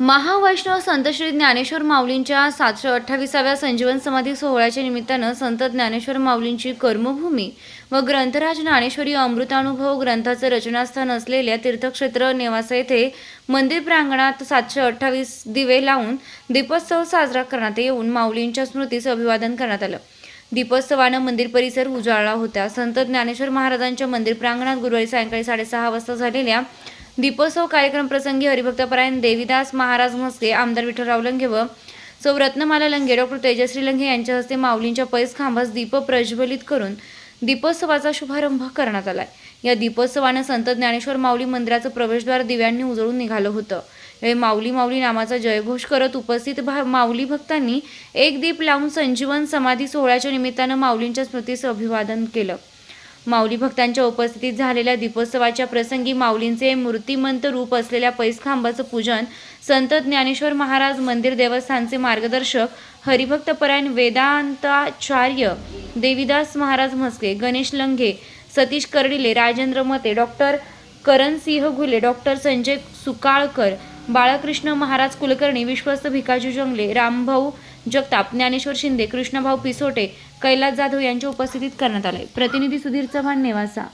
महावैष्णव संत श्री ज्ञानेश्वर माऊलींच्या सातशे अठ्ठावीसाव्या संजीवन समाधी सोहळ्याच्या निमित्तानं संत ज्ञानेश्वर माऊलींची कर्मभूमी व ग्रंथराज ज्ञानेश्वरी अमृतानुभव ग्रंथाचं रचनास्थान असलेल्या तीर्थक्षेत्र नेवासा येथे मंदिर प्रांगणात सातशे अठ्ठावीस दिवे लावून दीपोत्सव साजरा करण्यात येऊन माऊलींच्या स्मृतीचं अभिवादन करण्यात आलं. दीपोत्सवानं मंदिर परिसर उजाळला होता. संत ज्ञानेश्वर महाराजांच्या मंदिर प्रांगणात गुरुवारी सायंकाळी साडेसहा वाजता झालेल्या दीपोत्सव कार्यक्रम प्रसंगी हरिभक्तपरायण देवीदास महाराज म्हस्के आमदार विठ्ठलराव लंगे व सौ रत्नमाला लंगे डॉक्टर तेजश्री लंगे यांच्या हस्ते माऊलींच्या पैस खांबास दीप प्रज्वलित करून दीपोत्सवाचा शुभारंभ करण्यात आलाय. या दीपोत्सवानं संत ज्ञानेश्वर माऊली मंदिराचं प्रवेशद्वार दिव्यांनी उजळून निघालं होतं. यावेळी माऊली माऊली नामाचा जयघोष करत उपस्थित भा माऊली भक्तांनी एक दीप लावून संजीवन समाधी सोहळ्याच्या निमित्तानं माऊलींच्या स्मृतीचं अभिवादन केलं. माऊली भक्तांच्या उपस्थितीत झालेल्या दीपोत्सवाच्या प्रसंगी माऊलींचे मूर्तिमंत रूप असलेल्या पैसखांबाचं पूजन संत ज्ञानेश्वर महाराज मंदिर देवस्थानचे मार्गदर्शक हरिभक्तपरायण वेदांताचार्य देवीदास महाराज म्हस्के गणेश लंघे सतीश कर्डिले राजेंद्र मते डॉक्टर करणसिंह घुले डॉक्टर संजय सुकाळकर बाळकृष्ण महाराज कुलकर्णी विश्वस्त भिकाजी जंगले रामभाऊ जगताप ज्ञानेश्वर शिंदे कृष्णभाऊ पिसोटे कैलास जाधव यांच्या उपस्थितीत करण्यात आले. प्रतिनिधी सुधीर चव्हाण नेवासा.